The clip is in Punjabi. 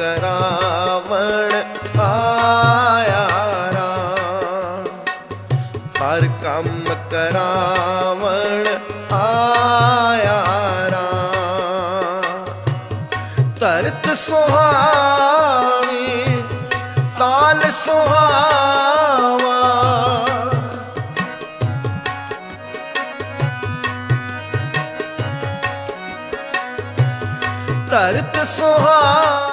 ਕਰਾਵਣ ਆਇਆ ਰਾਮ। ਹਰ ਕੰਮ ਕਰਾਵਣ ਆਇਆ ਰਾਮ। ਧਰਤ ਸੁਹਾਵੀ ਤਾਲ ਸੁਹਾਵਾ। ਤਰਤ ਸੁਹਾਵੀ